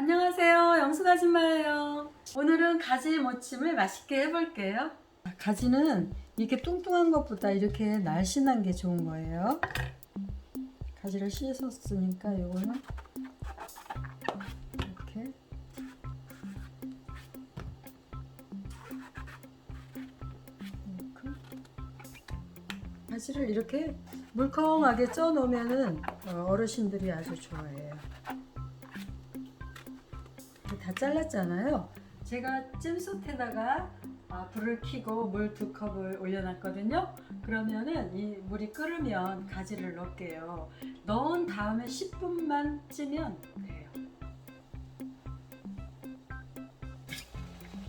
안녕하세요. 영숙 아줌마예요. 오늘은 가지 무침을 맛있게 해볼게요. 가지는 이렇게 뚱뚱한 것보다 이렇게 날씬한 게 좋은 거예요. 가지를 씻었으니까 이거는 이렇게. 가지를 이렇게 물컹하게 쪄 놓으면은 어, 어르신들이 아주 좋아해요. 다 잘랐잖아요. 제가 찜솥에다가 아, 불을 켜고 물 두 컵을 올려놨거든요. 그러면은 이 물이 끓으면 가지를 넣을게요. 넣은 다음에 10분만 찌면 돼요.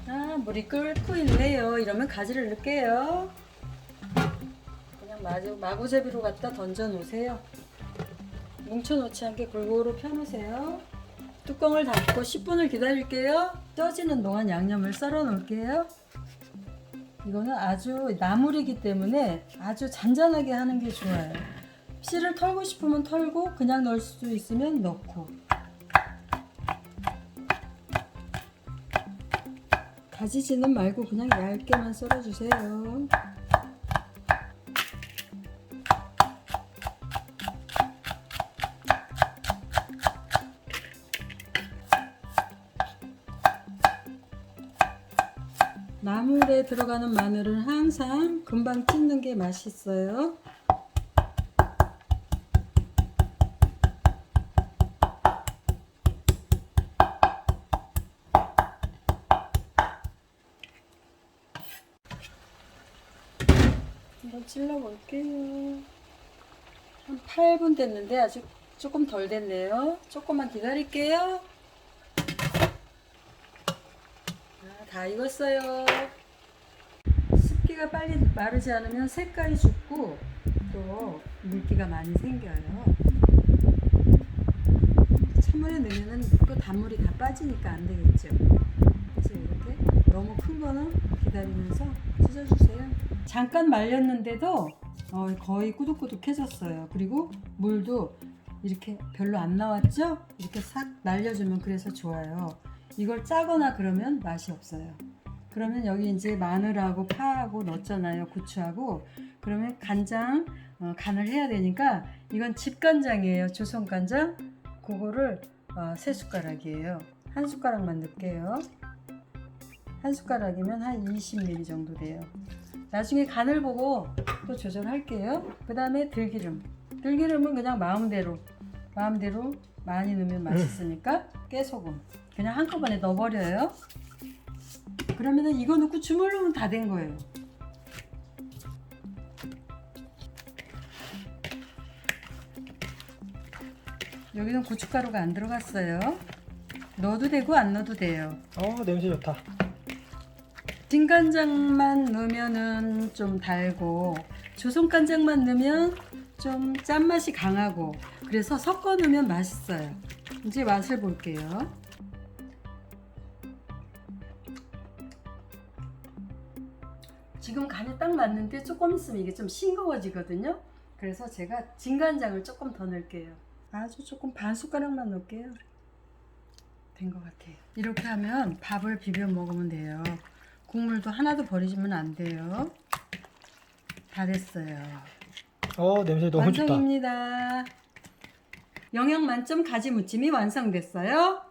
아, 물이 끓고 있네요. 이러면 가지를 넣을게요. 그냥 마구, 마구제비로 갖다 던져 놓으세요. 뭉쳐 놓지 않게 골고루 펴놓으세요. 뚜껑을 닫고 10분을 기다릴게요. 쪄지는 동안 양념을 썰어 놓을게요. 이거는 아주 나물이기 때문에 아주 잔잔하게 하는 게 좋아요. 씨를 털고 싶으면 털고 그냥 넣을 수 있으면 넣고. 다지지는 말고 그냥 얇게만 썰어주세요. 나물에 들어가는 마늘은 항상 금방 찢는 게 맛있어요. 한번 찔러 볼게요. 한 8분 됐는데 아직 조금 덜 됐네요. 조금만 기다릴게요. 아, 다 익었어요. 습기가 빨리 마르지 않으면 색깔이 죽고 또 물기가 많이 생겨요. 찬물에 넣으면 또 단물이 다 빠지니까 안 되겠죠. 그래서 이렇게 너무 큰 거는 기다리면서 찢어주세요. 잠깐 말렸는데도 어, 거의 꾸덕꾸덕해졌어요. 그리고 물도 이렇게 별로 안 나왔죠? 이렇게 싹 날려주면 그래서 좋아요. 이걸 짜거나 그러면 맛이 없어요. 그러면 여기 이제 마늘하고 파하고 넣었잖아요. 고추하고. 그러면 간장 어, 간을 해야 되니까 이건 집간장이에요. 조선간장. 그거를 어, 세 숟가락이에요. 한 숟가락만 넣을게요. 한 숟가락이면 한 20ml 정도 돼요. 나중에 간을 보고 또 조절할게요. 그 다음에 들기름. 들기름은 그냥 마음대로 마음대로 많이 넣으면 맛있으니까 깨소금 그냥 한꺼번에 넣어버려요. 그러면은 이거 넣고 주물르면 다 된 거예요. 여기는 고춧가루가 안 들어갔어요. 넣어도 되고 안 넣어도 돼요. 어 냄새 좋다. 진간장만 넣으면은 좀 달고 조선간장만 넣으면 좀 짠맛이 강하고 그래서 섞어 넣으면 맛있어요. 이제 맛을 볼게요. 지금 간이 딱 맞는데 조금 있으면 이게 좀 싱거워지거든요. 그래서 제가 진간장을 조금 더 넣을게요. 아주 조금 반 숟가락만 넣을게요. 된 것 같아요. 이렇게 하면 밥을 비벼 먹으면 돼요. 국물도 하나도 버리시면 안 돼요. 다 됐어요. 어 냄새 너무 좋다. 완성입니다. 영양 만점 가지 무침이 완성됐어요.